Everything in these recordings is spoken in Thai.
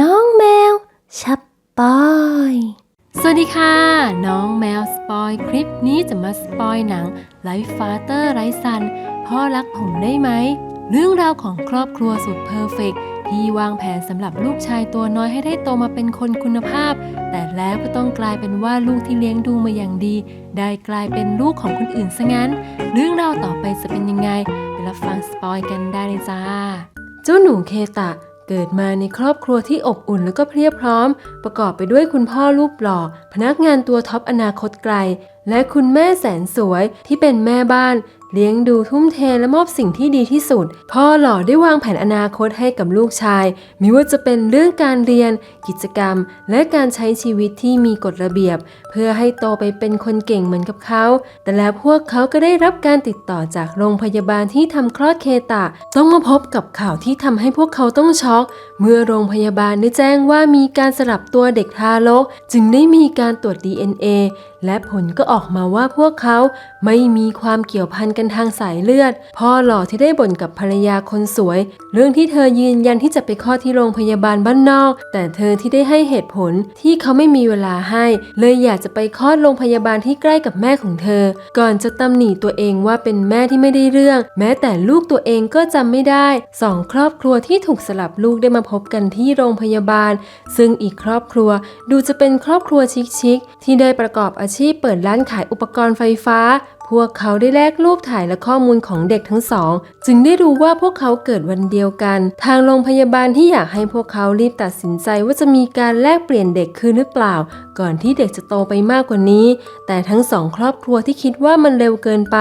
น้องแมวชับปอย สวัสดีค่ะ น้องแมวสปอยคลิปนี้จะมาสปอยหนังไลฟ์ฟาเตอร์ไรซันพ่อรักผมได้ไหม เรื่องราวของครอบครัวสุดเพอร์เฟกต์ที่วางแผนสำหรับลูกชายตัวน้อยให้ได้โตมาเป็นคนคุณภาพ แต่แล้วก็ต้องกลายเป็นว่าลูกที่เลี้ยงดูมาอย่างดี ได้กลายเป็นลูกของคนอื่นซะงั้น เรื่องราวต่อไปจะเป็นยังไง ไปรับฟังสปอยกันได้เลยจ้า เจ้าหนูเคตะ เกิดมาในครอบครัวที่อบอุ่นแล้วก็เพรียบพร้อม ประกอบไปด้วยคุณพ่อรูปหล่อ พนักงานตัวท็อปอนาคตไกล และคุณแม่แสนสวยที่เป็นแม่บ้าน เลี้ยงดูทุ่มเทและมอบสิ่งที่ดีที่สุด พ่อหล่อได้วางแผนอนาคตให้กับลูกชาย ไม่ว่าจะเป็นเรื่องการเรียน กิจกรรม และการใช้ชีวิตที่มีกฎระเบียบ เพื่อให้โตไปเป็นคนเก่งเหมือนกับเขา แต่แล้วพวกเขาก็ได้รับการติดต่อจากโรงพยาบาลที่ทำคลอดเคตะ ต้องมาพบกับข่าวที่ทำให้พวกเขาต้องช็อก เมื่อโรงพยาบาลได้แจ้งว่ามีการสลับตัวเด็กทารกจึงได้มีการตรวจ DNA และผลก็ออกมาว่าพวกเขาไม่มีความเกี่ยวพันกันทางสายเลือด พ่อหล่อที่ได้บ่นกับภรรยาคนสวย เรื่องที่เธอยืนยันที่จะไปคลอดที่โรงพยาบาลบ้านนอก แต่เธอที่ได้ให้เหตุผลที่เขาไม่มีเวลาให้ เลยอยากจะไปคลอดโรงพยาบาลที่ใกล้กับแม่ของเธอ ก่อนจะตำหนิตัวเองว่าเป็นแม่ที่ไม่ได้เรื่อง แม้แต่ลูกตัวเองก็จำไม่ได้สองครอบครัวที่ถูกสลับลูกได้มาพบกันที่โรงพยาบาล ซึ่งอีกครอบครัวดูจะเป็นครอบครัวชิคๆที่ได้ประกอบอาชีพเปิดร้านขายอุปกรณ์ไฟฟ้า พวกเขาได้แลกรูปถ่ายและข้อมูลของเด็กทั้งสอง จึงได้รู้ว่าพวกเขาเกิดวันเดียวกัน ทางโรงพยาบาลที่อยากให้พวกเขารีบตัดสินใจว่าจะมีการแลกเปลี่ยนเด็กคืนหรือเปล่า ก่อนที่เด็กจะโตไปมากกว่านี้ แต่ทั้งสองครอบครัวที่คิดว่ามันเร็วเกินไป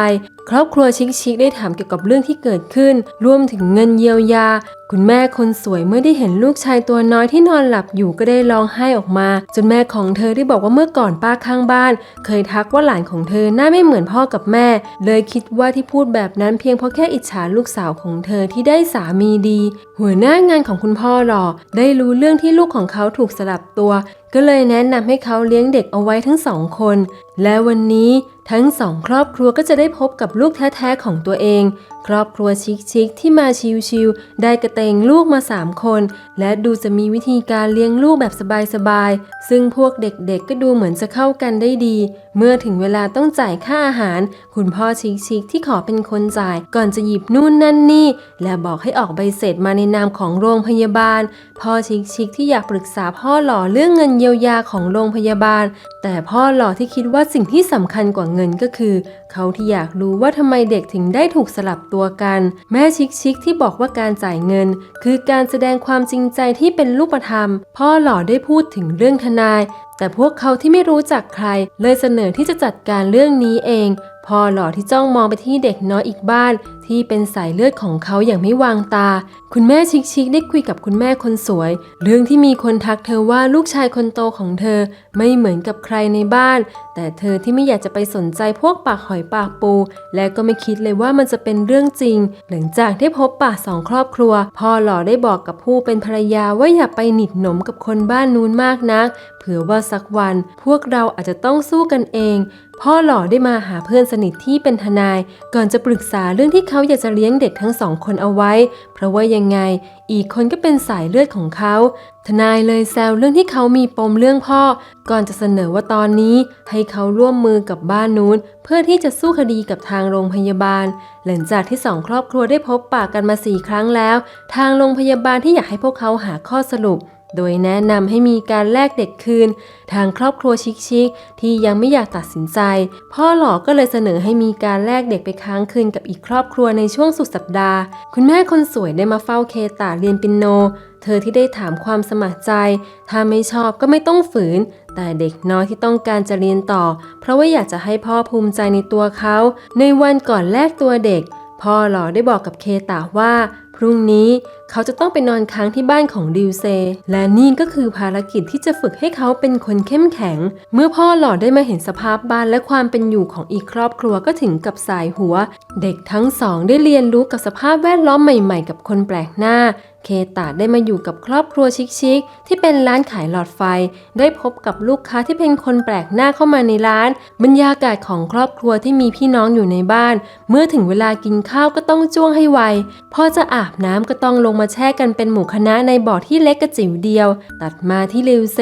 ครอบครัวชิคๆได้ถามเกี่ยวกับเรื่องที่เกิดขึ้น รวมถึงเงินเยียวยา คุณแม่คนสวยเมื่อได้เห็นลูกชายตัวน้อยที่นอนหลับอยู่ก็ได้ร้องไห้ออกมา จนแม่ของเธอได้บอกว่าเมื่อก่อนป้าข้างบ้าน เคยทักว่าหลานของเธอหน้าไม่เหมือนพ่อกับแม่ เลยคิดว่าที่พูดแบบนั้นเพียงเพราะแค่อิจฉาลูกสาวของเธอที่ได้สามีดี หัวหน้างานของคุณพ่อหล่อได้รู้เรื่องที่ลูกของเขาถูกสลับตัว ก็เลยแนะนำให้เขาเลี้ยงเด็กเอาไว้ทั้งสองคน และวันนี้ทั้งสองครอบครัวก็จะได้พบกับลูกแท้ๆของตัวเอง ครอบครัวชิคๆที่มาชิวๆได้กระเตงลูกมา 3 คน และดูจะมีวิธีการเลี้ยงลูกแบบสบายๆ ซึ่งพวกเด็กๆก็ดูเหมือนจะเข้ากันได้ดี เมื่อถึงเวลาต้องจ่ายค่าอาหาร คุณพ่อชิคๆที่ขอเป็นคนจ่าย ก่อนจะหยิบนู่นนั่นนี่ และบอกให้ออกใบเสร็จมาในนามของโรงพยาบาล พ่อชิคๆที่อยากปรึกษาพ่อหล่อเรื่องเงินเยียวยาของโรงพยาบาล แต่พ่อหล่อที่คิดว่าสิ่งที่สำคัญกว่าเงินก็คือเขาที่อยากรู้ว่าทำไมเด็กถึงได้ถูกสลับตัวกัน แม่ชิกชิกที่บอกว่าการจ่ายเงิน คือการแสดงความจริงใจที่เป็นรูปธรรม พ่อหล่อได้พูดถึงเรื่องทนาย แต่พวกเขาที่ไม่รู้จักใคร เลยเสนอที่จะจัดการเรื่องนี้เอง พ่อหล่อที่จ้องมองไปที่เด็กน้อยอีกบ้าน ที่เป็นสายเลือดของเขาอย่างไม่วางตา คุณแม่ชิคๆได้คุยกับคุณแม่คนสวย เรื่องที่มีคนทักเธอว่าลูกชายคนโตของเธอไม่เหมือนกับใครในบ้าน แต่เธอที่ไม่อยากจะไปสนใจพวกปากหอยปากปู และก็ไม่คิดเลยว่ามันจะเป็นเรื่องจริง หลังจากได้พบปะสองครอบครัว พ่อหล่อได้บอกกับผู้เป็นภรรยาว่าอย่าไปหนิดหนมกับคนบ้านนู้นมากนักเผื่อว่าสักวันพวกเราอาจจะต้องสู้กันเอง พ่อหล่อได้มาหาเพื่อนสนิทที่เป็นทนาย ก่อนจะปรึกษาเรื่องที่เขาาอยากจะเลี้ยงเด็กทั้งสองคนเอาไว้ เพราะว่ายังไง อีกคนก็เป็นสายเลือดของเขา ทนายเลยแซวเรื่องที่เขามีปมเรื่องพ่อ ก่อนจะเสนอว่าตอนนี้ให้เขาร่วมมือกับบ้านนู้น เพื่อที่จะสู้คดีกับทางโรงพยาบาล หลังจากที่สองครอบครัวได้พบปากกันมาสี่ครั้งแล้ว ทางโรงพยาบาลที่อยากให้พวกเขาหาข้อสรุป โดยแนะนำให้มีการแลกเด็กคืน ทางครอบครัวชิคๆที่ยังไม่อยากตัดสินใจ พ่อหลอก็เลยเสนอให้มีการแลกเด็กไปค้างคืนกับอีกครอบครัวในช่วงสุดสัปดาห์ คุณแม่คนสวยได้มาเฝ้าเคตาเรียนปิโน เธอที่ได้ถามความสมัครใจ ถ้าไม่ชอบก็ไม่ต้องฝืน แต่เด็กน้อยที่ต้องการจะเรียนต่อ เพราะว่าอยากจะให้พ่อภูมิใจในตัวเขา ในวันก่อนแลกตัวเด็กพ่อหล่อได้บอกกับเคตาว่า พรุ่งนี้เขาจะต้องไปนอนค้างที่บ้านของดิวเซ และนี่ก็คือภารกิจที่จะฝึกให้เขาเป็นคนเข้มแข็ง เมื่อพ่อหล่อได้มาเห็นสภาพบ้านและความเป็นอยู่ของอีกครอบครัวก็ถึงกับสายหัว เด็กทั้งสองได้เรียนรู้กับสภาพแวดล้อมใหม่ๆ กับคนแปลกหน้า เคตาได้มาอยู่กับครอบครัวชิคๆที่เป็นร้านขายหลอดไฟ ได้พบกับลูกค้าที่เป็นคนแปลกหน้าเข้ามาในร้าน บรรยากาศของครอบครัวที่มีพี่น้องอยู่ในบ้าน เมื่อถึงเวลากินข้าวก็ต้องจ้วงให้ไวพอจะอาบน้ำก็ต้องลงมาแช่กันเป็นหมู่คณะในบ่อที่เล็กกระจิ๋วเดียว ตัดมาที่ลิวเซ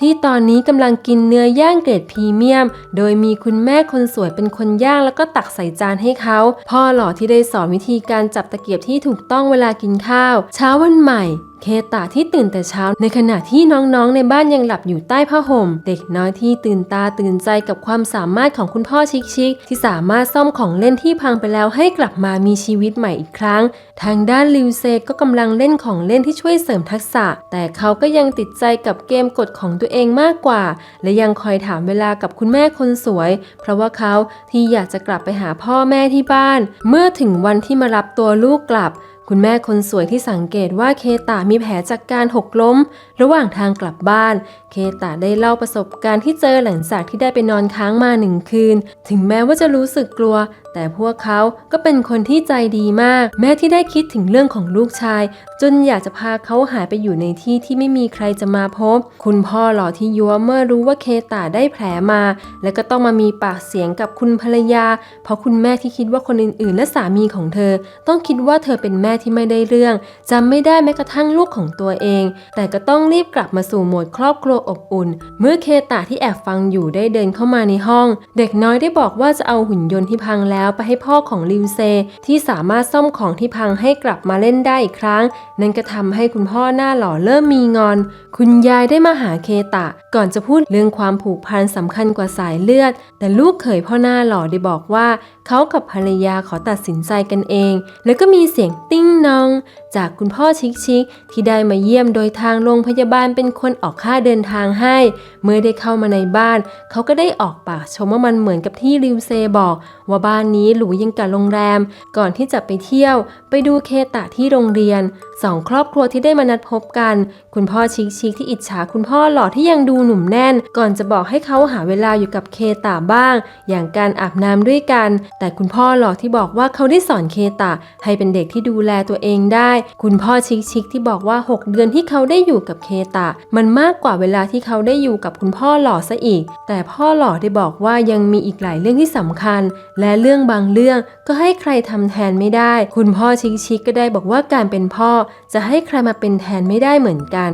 ที่ตอนนี้กำลังกินเนื้อย่างเกรดพรีเมียม โดยมีคุณแม่คนสวยเป็นคนย่างแล้วก็ตักใส่จานให้เขา พ่อหล่อที่ได้สอนวิธีการจับตะเกียบที่ถูกต้องเวลากินข้าว เช้าวันใหม่ เคตาที่ตื่นแต่เช้า ในขณะที่น้องๆ ในบ้านยังหลับอยู่ใต้ผ้าห่ม เด็กน้อยที่ตื่นตาตื่นใจกับความสามารถของคุณพ่อชิคๆที่สามารถซ่อมของเล่นที่พังไปแล้วให้กลับมามีชีวิตใหม่อีกครั้ง ทางด้านลิวเซก็กำลังเล่นของเล่นที่ช่วยเสริมทักษะ แต่เขาก็ยังติดใจกับเกมกดของตัวเองมากกว่า และยังคอยถามเวลากับคุณแม่คนสวย เพราะว่าเขาที่อยากจะกลับไปหาพ่อแม่ที่บ้าน เมื่อถึงวันที่มารับตัวลูกกลับ คุณแม่คนสวยที่สังเกตว่าเคตามีแผลจากการหกล้ม ระหว่างทางกลับบ้าน เคตาได้เล่าประสบการณ์ที่เจอหลังจากที่ได้ไปนอนค้างมาหนึ่งคืน ถึงแม้ว่าจะรู้สึกกลัวแต่พวกเขาก็เป็นคนที่ใจดีมาก แม้ที่ได้คิดถึงเรื่องของลูกชาย จนอยากจะพาเขาหายไปอยู่ในที่ที่ไม่มีใครจะมาพบ คุณพ่อหล่อที่ยัวเมื่อรู้ว่าเคตาได้แผลมา และก็ต้องมามีปากเสียงกับคุณภรรยา เพราะคุณแม่ที่คิดว่าคนอื่น ๆ และสามีของเธอ ต้องคิดว่าเธอเป็นแม่ที่ไม่ได้เรื่องจำไม่ได้แม้กระทั่งลูกของตัวเอง แต่ก็ต้องรีบกลับมาสู่โหมดครอบครัวอบอุ่น เมื่อเคตาที่แอบฟังอยู่ได้เดินเข้ามาในห้อง เด็กน้อยได้บอกว่าจะเอาหุ่นยนต์ที่พังแล้วแล้วไปให้พ่อของลิวเซที่สามารถซ่อมของที่พังให้กลับมาเล่นได้อีกครั้ง นั่นก็ทำให้คุณพ่อหน้าหล่อเริ่มมีงอน คุณยายได้มาหาเคตะ ก่อนจะพูดเรื่องความผูกพันสำคัญกว่าสายเลือด แต่ลูกเขยพ่อหน้าหล่อได้บอกว่า เขากับภรรยาขอตัดสินใจกันเอง แล้วก็มีเสียงติ้งนอง จากคุณพ่อชิกชิกๆที่ได้มาเยี่ยมโดยทางโรงพยาบาลเป็นคนออกค่าเดินทางให้ เมื่อได้เข้ามาในบ้าน เขาก็ได้ออกปากชมว่ามันเหมือนกับที่ริวเซบอก ว่าบ้านนี้หรูยิ่งกับโรงแรม ก่อนที่จะไปเที่ยว ไปดูเคตะที่โรงเรียนสองครอบครัวที่ได้มานัดพบกัน คุณพ่อชิกชิกๆที่อิจฉาคุณพ่อหล่อที่ยังดูหนุ่มแน่น ก่อนจะบอกให้เขาหาเวลาอยู่กับเคตะบ้าง อย่างการอาบน้ำด้วยกันแต่คุณพ่อหล่อที่บอกว่าเขาได้สอนเคตะ ให้เป็นเด็กที่ดูแลตัวเองได้ คุณพ่อชิกชิกที่บอกว่า 6 เดือนที่เขาได้อยู่กับเคตะ มันมากกว่าเวลาที่เขาได้อยู่กับคุณพ่อหล่อซะอีก แต่พ่อหล่อได้บอกว่ายังมีอีกหลายเรื่องที่สำคัญ และเรื่องบางเรื่องก็ให้ใครทำแทนไม่ได้ คุณพ่อชิกชิกก็ได้บอกว่าการเป็นพ่อ จะให้ใครมาเป็นแทนไม่ได้เหมือนกัน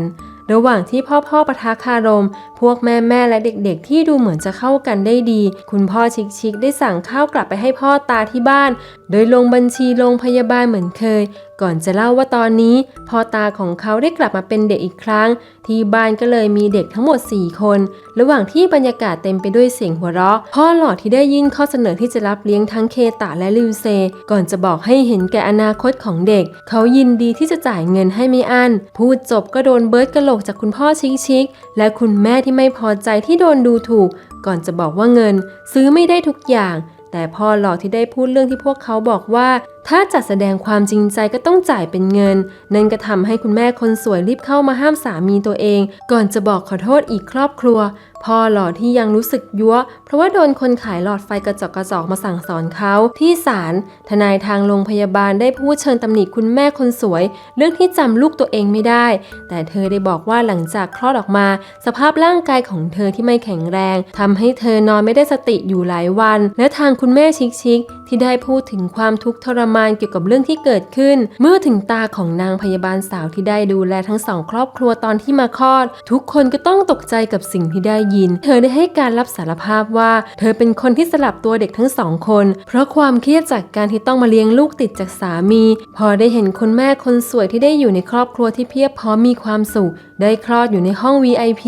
ระหว่างที่พ่อพ่อประทะคารม พวกแม่แม่และเด็กๆ ที่ดูเหมือนจะเข้ากันได้ดี คุณพ่อชิกชิกได้สั่งข้าวกลับไปให้พ่อตาที่บ้าน โดยลงบัญชีโรงพยาบาลเหมือนเคยก่อนจะเล่าว่าตอนนี้พ่อตาของเขาได้กลับมาเป็นเด็กอีกครั้ง ที่บ้านก็เลยมีเด็กทั้งหมด 4 คน ระหว่างที่บรรยากาศเต็มไปด้วยเสียงหัวเราะ พ่อหล่อที่ได้ยื่นข้อเสนอที่จะรับเลี้ยงทั้งเคตะและลิวเซ ก่อนจะบอกให้เห็นแก่อนาคตของเด็ก เขายินดีที่จะจ่ายเงินให้ไม่อั้นพูดจบก็โดนเบิร์ดกระโหลกจากคุณพ่อชิกชิกๆและคุณแม่ที่ไม่พอใจที่โดนดูถูก ก่อนจะบอกว่าเงิน ซื้อไม่ได้ทุกอย่างแต่พ่อหล่อที่ได้พูดเรื่องที่พวกเขาบอกว่า ถ้าจัดแสดงความจริงใจก็ต้องจ่ายเป็นเงิน นั่นก็ทำให้คุณแม่คนสวยรีบเข้ามาห้ามสามีตัวเอง ก่อนจะบอกขอโทษอีกครอบครัว พ่อหล่อที่ยังรู้สึกยั่วเพราะว่าโดนคนขายหลอดไฟกระจกกระจอกมาสั่งสอนเขาที่ศาลทนายทางโรงพยาบาลได้พูดเชิญตำหนิคุณแม่คนสวย เรื่องที่จำลูกตัวเองไม่ได้ แต่เธอได้บอกว่าหลังจากคลอดออกมา สภาพร่างกายของเธอที่ไม่แข็งแรงทำให้เธอนอนไม่ได้สติอยู่หลายวัน และทางคุณแม่ชิกๆที่ได้พูดถึงความทุกข์ทรมมานเกี่ยวกับเรื่องที่เกิดขึ้น เมื่อถึงตาของนางพยาบาลสาวที่ได้ดูแลทั้งสองครอบครัวตอนที่มาคลอด ทุกคนก็ต้องตกใจกับสิ่งที่ได้ยิน เธอได้ให้การรับสารภาพว่า เธอเป็นคนที่สลับตัวเด็กทั้งสองคน เพราะความเครียดจากการที่ต้องมาเลี้ยงลูกติดจากสามี พอได้เห็นคุณแม่คนสวยที่ได้อยู่ในครอบครัวที่เพียบพร้อมมีความสุข ได้คลอดอยู่ในห้อง VIP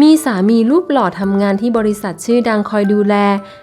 มีสามีรูปหล่อทำงานที่บริษัทชื่อดังคอยดูแล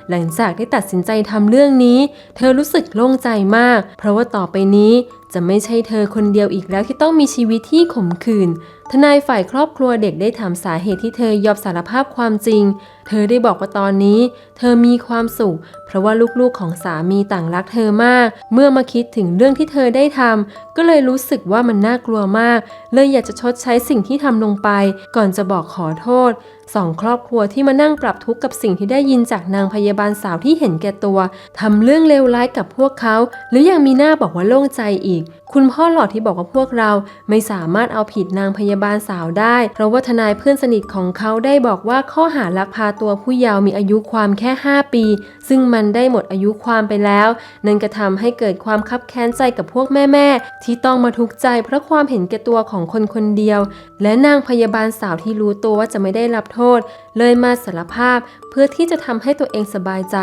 หลังจากได้ตัดสินใจทำเรื่องนี้ เธอรู้สึกโล่งใจมากเพราะว่าต่อไปนี้จะไม่ใช่เธอคนเดียวอีกแล้วที่ต้องมีชีวิตที่ขมขื่น ทนายฝ่ายครอบครัวเด็กได้ถามสาเหตุที่เธอยอมสารภาพความจริง เธอได้บอกว่าตอนนี้ เธอมีความสุข เพราะว่าลูกๆของสามีต่างรักเธอมาก เมื่อมาคิดถึงเรื่องที่เธอได้ทำก็เลยรู้สึกว่ามันน่ากลัวมาก เลยอยากจะชดใช้สิ่งที่ทำลงไป ก่อนจะบอกขอโทษสองครอบครัวที่มานั่งปรับทุกข์กับสิ่งที่ได้ยินจากนางพยาบาลสาวที่เห็นแก่ตัวทำเรื่องเลวร้ายกับพวกเขา หรือยังมีหน้าบอกว่าโล่งใจอีก คุณพ่อหลอดที่บอกว่าพวกเราไม่สามารถเอาผิดนางพยาบาลสาวได้ เพราะว่าทนายเพื่อนสนิทของเขาได้บอกว่าข้อหาลักพาตัวผู้เยาว์มีอายุความแค่ 5 ปี ซึ่งมันได้หมดอายุความไปแล้ว นั่นก็ทำให้เกิดความคับแค้นใจกับพวกแม่ๆที่ต้องมาทุกข์ใจเพราะความเห็นแก่ตัวของคนคนเดียว และนางพยาบาลสาวที่รู้ตัวว่าจะไม่ได้รับโทษ เลยมาสารภาพเพื่อที่จะทำให้ตัวเองสบายใจ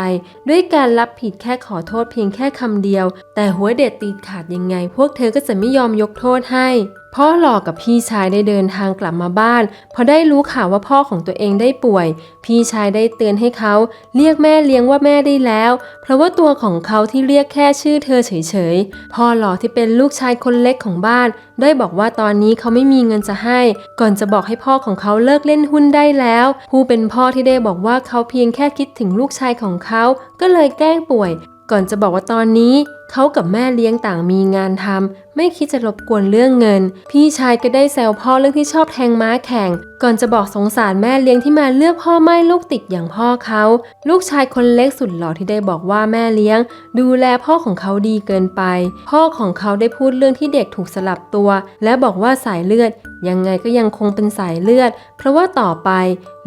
ด้วยการรับผิดแค่ขอโทษเพียงแค่คำเดียว แต่หัวเด็ดตีขาดยังไงพวกเธอก็จะไม่ยอมยกโทษให้ พ่อหลอกกับพี่ชายได้เดินทางกลับมาบ้านพอได้รู้ข่าวว่าพ่อของตัวเองได้ป่วย พี่ชายได้เตือนให้เขาเรียกแม่เลี้ยงว่าแม่ได้แล้ว เพราะว่าตัวของเขาที่เรียกแค่ชื่อเธอเฉยๆ พ่อหลอกที่เป็นลูกชายคนเล็กของบ้าน ได้บอกว่าตอนนี้เขาไม่มีเงินจะให้ ก่อนจะบอกให้พ่อของเขาเลิกเล่นหุ้นได้แล้ว ผู้เป็นพ่อที่ได้บอกว่าเขาเพียงแค่คิดถึงลูกชายของเขา ก็เลยแกล้งป่วย ก่อนจะบอกว่าตอนนี้เขากับแม่เลี้ยงต่างมีงานทำไม่คิดจะรบกวนเรื่องเงิน พี่ชายก็ได้แซวพ่อเรื่องที่ชอบแทงม้าแข่ง ก่อนจะบอกสงสารแม่เลี้ยงที่มาเลือกพ่อไม่ลูกติดอย่างพ่อเขาลูกชายคนเล็กสุดหล่อที่ได้บอกว่าแม่เลี้ยง ดูแลพ่อของเขาดีเกินไป พ่อของเขาได้พูดเรื่องที่เด็กถูกสลับตัว และบอกว่าสายเลือด ยังไงก็ยังคงเป็นสายเลือด เพราะว่าต่อไป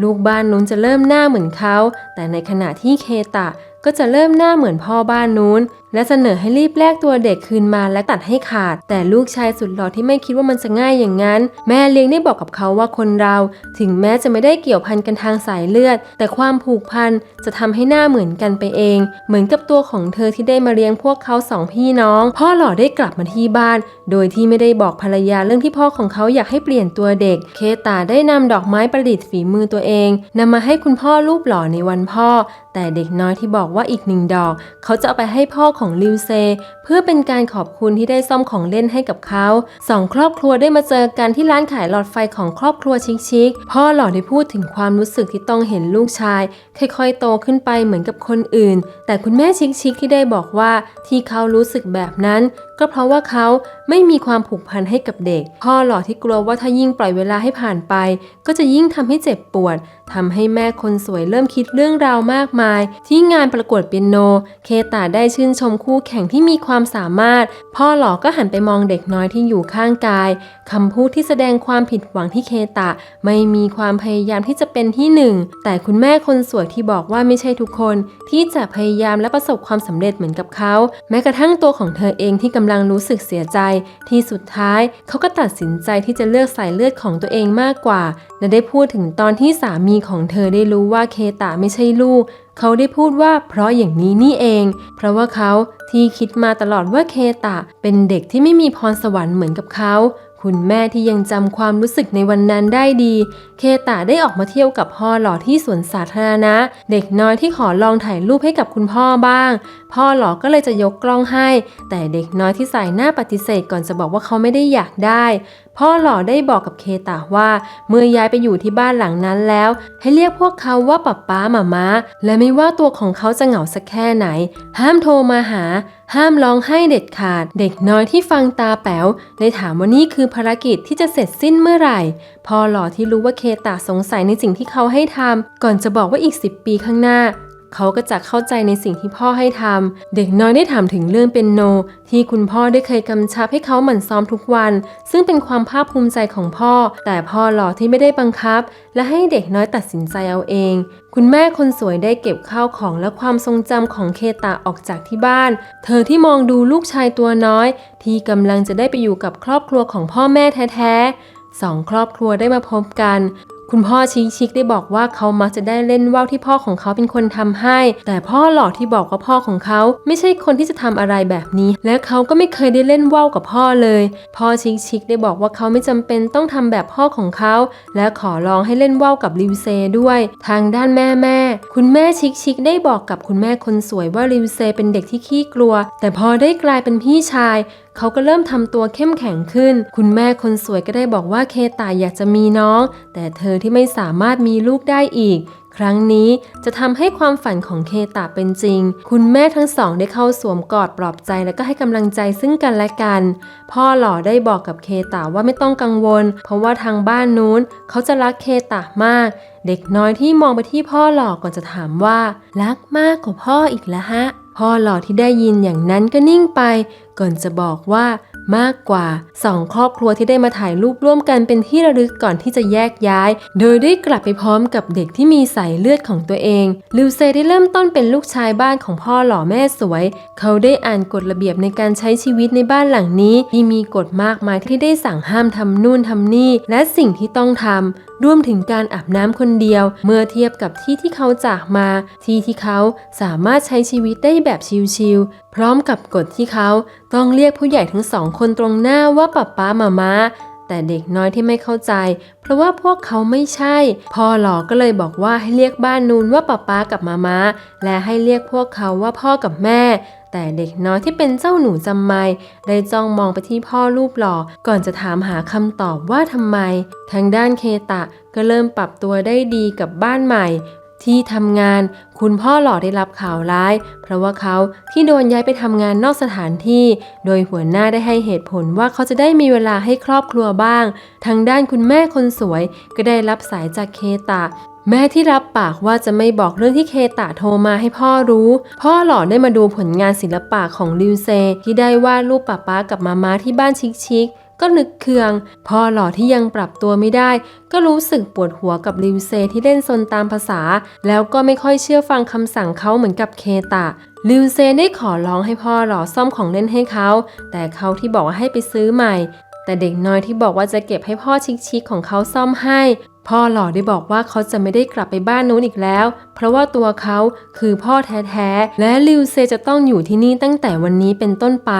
ลูกบ้านนู้นจะเริ่มหน้าเหมือนเขาแต่ในขณะที่เคตะ ก็จะเริ่มหน้าเหมือนพ่อบ้านนู้น และเสนอให้รีบแลกตัวเด็กคืนมาและตัดให้ขาด แต่ลูกชายสุดหล่อที่ไม่คิดว่ามันจะง่ายอย่างนั้น แม่เลี้ยงได้บอกกับเขาว่าคนเรา ถึงแม้จะไม่ได้เกี่ยวพันกันทางสายเลือด แต่ความผูกพันจะทำให้หน้าเหมือนกันไปเอง เหมือนกับตัวของเธอที่ได้มาเลี้ยงพวกเขาสองพี่น้อง พ่อหล่อได้กลับมาที่บ้าน โดยที่ไม่ได้บอกภรรยาเรื่องที่พ่อของเขาอยากให้เปลี่ยนตัวเด็ก เคตาได้นำดอกไม้ประดิษฐ์ฝีมือตัวเองนำมาให้คุณพ่อรูปหล่อในวันพ่อ แต่เด็กน้อยที่บอกว่าอีกหนึ่งดอก เขาจะเอาไปให้พ่อของลิวเซ เพื่อเป็นการขอบคุณที่ได้ซ่อมของเล่นให้กับเขาสองครอบครัวได้มาเจอกันที่ร้านขายหลอดไฟของครอบครัวชิคๆพ่อหล่อได้พูดถึงความรู้สึกที่ต้องเห็นลูกชาย ค่อยๆ โตขึ้นไปเหมือนกับคนอื่น แต่คุณแม่ชิคๆที่ได้บอกว่าที่เขารู้สึกแบบนั้น ก็เพราะว่าเขาไม่มีความผูกพันให้กับเด็ก พ่อหล่อที่กลัวว่าถ้ายิ่งปล่อยเวลาให้ผ่านไป ก็จะยิ่งทำให้เจ็บปวดทำให้แม่คนสวยเริ่มคิดเรื่องราวมากมาย ที่งานประกวดเปียโน เคตาได้ชื่นชมคู่แข่งที่มีความสามารถ พ่อหล่อก็หันไปมองเด็กน้อยที่อยู่ข้างกายคำพูดที่แสดงความผิดหวังที่เคตะไม่มีความพยายามที่จะเป็นที่หนึ่งแต่คุณแม่คนสวยที่บอกว่าไม่ใช่ทุกคน ที่จะพยายามและประสบความสำเร็จเหมือนกับเขา แม้กระทั่งตัวของเธอเองที่กำลังดังรู้สึกเสียใจ ที่สุดท้ายเขาก็ตัดสินใจที่จะเลือกสายเลือดของตัวเองมากกว่า และได้พูดถึงตอนที่สามีของเธอได้รู้ว่าเคตะไม่ใช่ลูก เขาได้พูดว่าเพราะอย่างนี้นี่เอง เพราะว่าเขาที่คิดมาตลอดว่าเคตะเป็นเด็กที่ไม่มีพรสวรรค์เหมือนกับเขา คุณแม่ที่ยังจำความรู้สึกในวันนั้นได้ดี เคตะได้ออกมาเที่ยวกับพ่อหล่อที่สวนสาธารณะ เด็กน้อยที่ขอลองถ่ายรูปให้กับคุณพ่อบ้าง พ่อหล่อก็เลยจะยกกล้องให้ แต่เด็กน้อยที่ใส่หน้าปฏิเสธก่อนจะบอกว่าเขาไม่ได้อยากได้ พ่อหล่อได้บอกกับเคตะว่า เมื่อย้ายไปอยู่ที่บ้านหลังนั้นแล้ว ให้เรียกพวกเขาว่าป๊าป๊าหมาม้าและไม่ว่าตัวของเขาจะเหงาสักแค่ไหน ห้ามโทรมาหา ห้ามร้องไห้เด็ดขาด เด็กน้อยที่ฟังตาแป๋วได้ถามว่านี่คือภารกิจที่จะเสร็จสิ้นเมื่อไหร่ พอหล่อที่รู้ว่าเคตาสงสัยในสิ่งที่เขาให้ทำก่อนจะบอกว่าอีก 10 ปีข้างหน้า เขาก็จะเข้าใจในสิ่งที่พ่อให้ทำ เด็กน้อยได้ถามถึงเรื่องเป็นโน ที่คุณพ่อได้เคยกำชับให้เขาหมั่นซ้อมทุกวัน ซึ่งเป็นความภาคภูมิใจของพ่อ แต่พ่อหล่อที่ไม่ได้บังคับ และให้เด็กน้อยตัดสินใจเอาเอง คุณแม่คนสวยได้เก็บข้าวของและความทรงจำของเคตะออกจากที่บ้าน เธอที่มองดูลูกชายตัวน้อย ที่กำลังจะได้ไปอยู่กับครอบครัวของพ่อแม่แท้ๆสองครอบครัวได้มาพบกัน คุณพ่อชิคชิคได้บอกว่าเขามักจะได้เล่นว่าวที่พ่อของเขาเป็นคนทำให้ แต่พ่อหล่อที่บอกว่าพ่อของเขาไม่ใช่คนที่จะทำอะไรแบบนี้ และเขาก็ไม่เคยได้เล่นว่าวกับพ่อเลย พ่อชิคชิคได้บอกว่าเขาไม่จำเป็นต้องทำแบบพ่อของเขา และขอลองให้เล่นว่าวกับลิวเซด้วย ทางด้านแม่แม่ คุณแม่ชิคชิคได้บอกกับคุณแม่คนสวยว่าลิวเซเป็นเด็กที่ขี้กลัว แต่พอได้กลายเป็นพี่ชายเขาก็เริ่มทำตัวเข้มแข็งขึ้น คุณแม่คนสวยก็ได้บอกว่าเคตาอยากจะมีน้อง แต่เธอที่ไม่สามารถมีลูกได้อีกครั้งนี้จะทำให้ความฝันของเคตาเป็นจริง คุณแม่ทั้งสองได้เข้าสวมกอดปลอบใจและก็ให้กำลังใจซึ่งกันและกัน พ่อหล่อได้บอกกับเคตาว่าไม่ต้องกังวล เพราะว่าทางบ้านนู้น เขาจะรักเคตามาก เด็กน้อยที่มองไปที่พ่อหล่อก่อนจะถามว่า รักมากกว่าพ่ออีกแล้วฮะ พ่อหล่อที่ได้ยินอย่างนั้นก็นิ่งไป ก่อนจะบอกว่ามากกว่าสองครอบครัวที่ได้มาถ่ายรูปร่วมกันเป็นที่ระลึกก่อนที่จะแยกย้าย โดยได้กลับไปพร้อมกับเด็กที่มีสายเลือดของตัวเอง ลิวเซได้เริ่มต้นเป็นลูกชายบ้านของพ่อหล่อแม่สวย เขาได้อ่านกฎระเบียบในการใช้ชีวิตในบ้านหลังนี้ ที่มีกฎมากมายที่ได้สั่งห้ามทำนู่นทำนี่ และสิ่งที่ต้องทำ รวมถึงการอาบน้ำคนเดียว เมื่อเทียบกับที่ที่เขาจากมา ที่ที่เขาสามารถใช้ชีวิตได้แบบชิลๆพร้อมกับกฎที่เขาต้องเรียกผู้ใหญ่ทั้งสองคนตรงหน้าว่าป๊าป๊ามามา แต่เด็กน้อยที่ไม่เข้าใจ เพราะว่าพวกเขาไม่ใช่ พ่อหลอก็เลยบอกว่าให้เรียกบ้านนูนว่าป๊าป๊ากับมามาและให้เรียกพวกเขาว่าพ่อกับแม่ แต่เด็กน้อยที่เป็นเจ้าหนูจำไม่ได้จ้องมองไปที่พ่อรูปหล่อก่อนจะถามหาคำตอบว่าทำไม ทางด้านเคตะก็เริ่มปรับตัวได้ดีกับบ้านใหม่ ที่ทำงานคุณพ่อหล่อได้รับข่าวร้าย เพราะว่าเขาที่โดนย้ายไปทำงานนอกสถานที่ โดยหัวหน้าได้ให้เหตุผลว่าเขาจะได้มีเวลาให้ครอบครัวบ้าง ทางด้านคุณแม่คนสวย ก็ได้รับสายจากเคตะแม่ที่รับปากว่าจะไม่บอกเรื่องที่เคตะโทรมาให้พ่อรู้ พ่อหล่อได้มาดูผลงานศิลปะของลิวเซ ที่ได้วาดรูปป้าป๊ากับมาม่าที่บ้านชิคๆ ก็นึกเคือง พ่อหล่อที่ยังปรับตัวไม่ได้ ก็รู้สึกปวดหัวกับลิวเซที่เล่นซนตามภาษา แล้วก็ไม่ค่อยเชื่อฟังคำสั่งเขาเหมือนกับเคตะลิวเซได้ขอร้องให้พ่อหล่อซ่อมของเล่นให้เขา แต่เขาที่บอกว่าให้ไปซื้อใหม่ แต่เด็กน้อยที่บอกว่าจะเก็บให้พ่อชิคๆของเขาซ่อมให้ พ่อหล่อได้บอกว่าเขาจะไม่ได้กลับไปบ้านนู้นอีกแล้ว เพราะว่าตัวเขาคือพ่อแท้ๆ และลิวเซจะต้องอยู่ที่นี่ตั้งแต่วันนี้เป็นต้นไป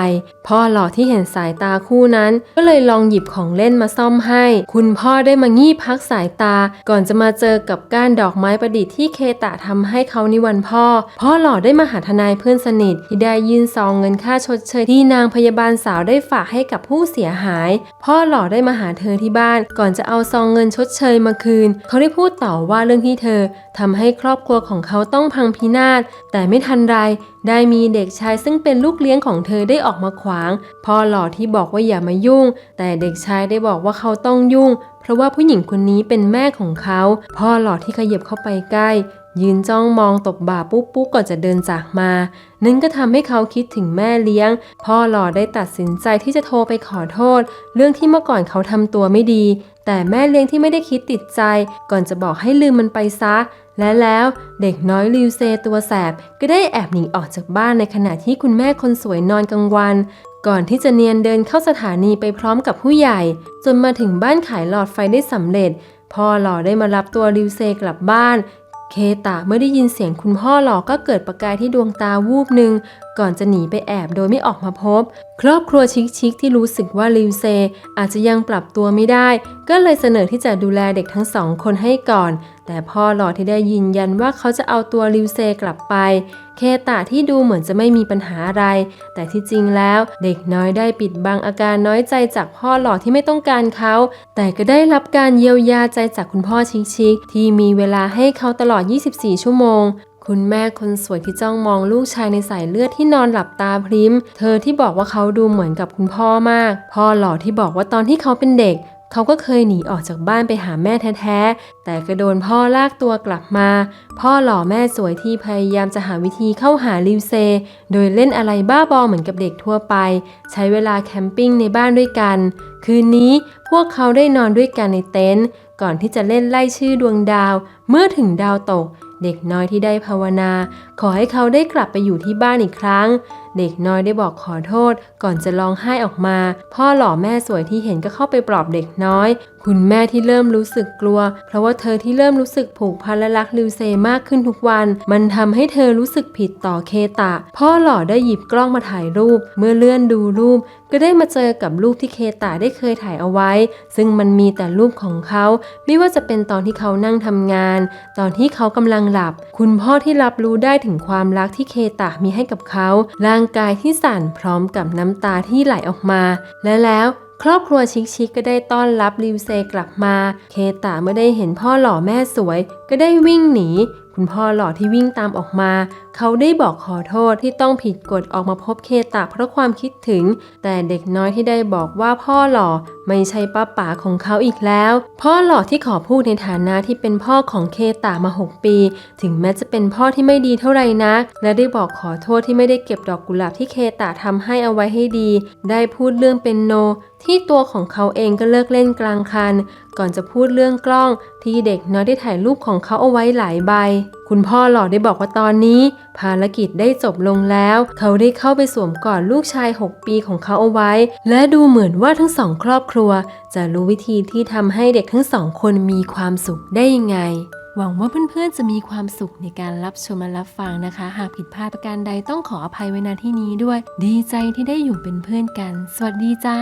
พ่อหล่อที่เห็นสายตาคู่นั้น ก็เลยลองหยิบของเล่นมาซ่อมให้ คุณพ่อได้มางี่พักสายตา ก่อนจะมาเจอกับก้านดอกไม้ประดิษฐ์ที่เคตะทำให้เขาในวันพ่อ พ่อหล่อได้มาหาทนายเพื่อนสนิทที่ได้ยื่นซองเงินค่าชดเชยที่นางพยาบาลสาวได้ฝากให้กับผู้เสียหาย พ่อหล่อได้มาหาเธอที่บ้าน ก่อนจะเอาซองเงินชดเชยมาคืน เขาได้พูดต่อว่าเรื่องที่เธอทำให้ครอบครัวของเขาต้องพังพินาศ แต่ไม่ทันไร ได้มีเด็กชายซึ่งเป็นลูกเลี้ยงของเธอได้ออกมาขวาง พ่อหล่อที่บอกว่าอย่ามายุ่ง แต่เด็กชายได้บอกว่าเขาต้องยุ่ง เพราะว่าผู้หญิงคนนี้เป็นแม่ของเขา พ่อหล่อที่ขยับเข้าไปใกล้ ยืนจ้องมองตบบ่าปุ๊บปุ๊บก่อนจะเดินจากมา นั่นก็ทำให้เขาคิดถึงแม่เลี้ยง พ่อหล่อได้ตัดสินใจที่จะโทรไปขอโทษ เรื่องที่เมื่อก่อนเขาทำตัวไม่ดี แต่แม่เลี้ยงที่ไม่ได้คิดติดใจ ก่อนจะบอกให้ลืมมันไปซะ และแล้วเด็กน้อยลิวเซตัวแสบ ก็ได้แอบหนีออกจากบ้านในขณะที่คุณแม่คนสวยนอนกลางวัน ก่อนที่จะเนียนเดินเข้าสถานีไปพร้อมกับผู้ใหญ่ จนมาถึงบ้านขายหลอดไฟได้สำเร็จพ่อหล่อได้มารับตัวลิวเซกลับบ้าน เคตะเมื่อได้ยินเสียงคุณพ่อหลอกก็เกิดประกายที่ดวงตาวูบหนึ่งก่อนจะหนีไปแอบโดยไม่ออกมาพบ ครอบครัวชิคๆที่รู้สึกว่าลิวเซ อาจจะยังปรับตัวไม่ได้ ก็เลยเสนอที่จะดูแลเด็กทั้งสองคนให้ก่อน แต่พ่อหล่อที่ได้ยืนยันว่าเขาจะเอาตัวลิวเซกลับไป เคตะที่ดูเหมือนจะไม่มีปัญหาอะไร แต่ที่จริงแล้วเด็กน้อยได้ปิดบังอาการน้อยใจจากพ่อหล่อที่ไม่ต้องการเขา แต่ก็ได้รับการเยียวยาใจจากคุณพ่อชิคๆที่มีเวลาให้เขาตลอด 24 ชั่วโมง คุณแม่คนสวยที่จ้องมองลูกชายในสายเลือดที่นอนหลับตาพริม เธอที่บอกว่าเขาดูเหมือนกับคุณพ่อมาก พ่อหล่อที่บอกว่าตอนที่เขาเป็นเด็ก เขาก็เคยหนีออกจากบ้านไปหาแม่แท้ๆ แต่ก็โดนพ่อลากตัวกลับมา พ่อหล่อแม่สวยที่พยายามจะหาวิธีเข้าหาลิวเซ โดยเล่นอะไรบ้าบอเหมือนกับเด็กทั่วไป ใช้เวลาแคมปิ้งในบ้านด้วยกัน คืนนี้พวกเขาได้นอนด้วยกันในเต็นท์ก่อนที่จะเล่นไล่ชื่อดวงดาว เมื่อถึงดาวตก เด็กน้อยที่ได้ภาวนา ขอให้เขาได้กลับไปอยู่ที่บ้านอีกครั้ง เด็กน้อยได้บอกขอโทษ ก่อนจะร้องไห้ออกมา พ่อหล่อแม่สวยที่เห็นก็เข้าไปปลอบเด็กน้อย คุณแม่ที่เริ่มรู้สึกกลัว เพราะว่าเธอที่เริ่มรู้สึกผูกพันและรักลิวเซมากขึ้นทุกวัน มันทำให้เธอรู้สึกผิดต่อเคตะ พ่อหล่อได้หยิบกล้องมาถ่ายรูป เมื่อเลื่อนดูรูป ก็ได้มาเจอกับรูปที่เคตะได้เคยถ่ายเอาไว้ ซึ่งมันมีแต่รูปของเขา ไม่ว่าจะเป็นตอนที่เขานั่งทำงาน ตอนที่เขากำลังหลับ คุณพ่อที่รับรู้ได้ถึงความรักที่เคตะมีให้กับเขา ร่างกายที่สั่นพร้อมกับน้ำตาที่ไหลออกมา และแล้ว ครอบครัวชิคๆก็ได้ต้อนรับริวเซกลับมา เคตาเมื่อได้เห็นพ่อหล่อแม่สวย ก็ได้วิ่งหนี คุณพ่อหล่อที่วิ่งตามออกมา เขาได้บอกขอโทษที่ต้องผิดกฎออกมาพบเคตาเพราะความคิดถึง แต่เด็กน้อยที่ได้บอกว่าพ่อหล่อไม่ใช่ป้าป๋าของเขาอีกแล้ว พ่อหล่อที่ขอพูดในฐานะที่เป็นพ่อของเคตามา 6 ปี ถึงแม้จะเป็นพ่อที่ไม่ดีเท่าไหร่นักและได้บอกขอโทษที่ไม่ได้เก็บดอกกุหลาบที่เคตาทำให้เอาไว้ให้ดี ได้พูดเรื่องเป็นโน ที่ตัวของเขาเองก็เลิกเล่นกลางคัน ก่อนจะพูดเรื่องกล้องที่เด็กน้อยได้ถ่ายรูปของเขาเอาไว้หลายใบ คุณพ่อหล่อได้บอกว่าตอนนี้ ภารกิจได้จบลงแล้ว เขาได้เข้าไปสวมกอดลูกชาย 6 ปีของเขาเอาไว้ และดูเหมือนว่าทั้งสองครอบครัว จะรู้วิธีที่ทำให้เด็กทั้งสองคนมีความสุขได้ยังไง หวังว่าเพื่อนๆ จะมีความสุขในการรับชมและรับฟังนะคะ หากผิดพลาดประการใดต้องขออภัยไว้ณที่นี้ด้วย ดีใจที่ได้อยู่เป็นเพื่อนกัน สวัสดีจ้า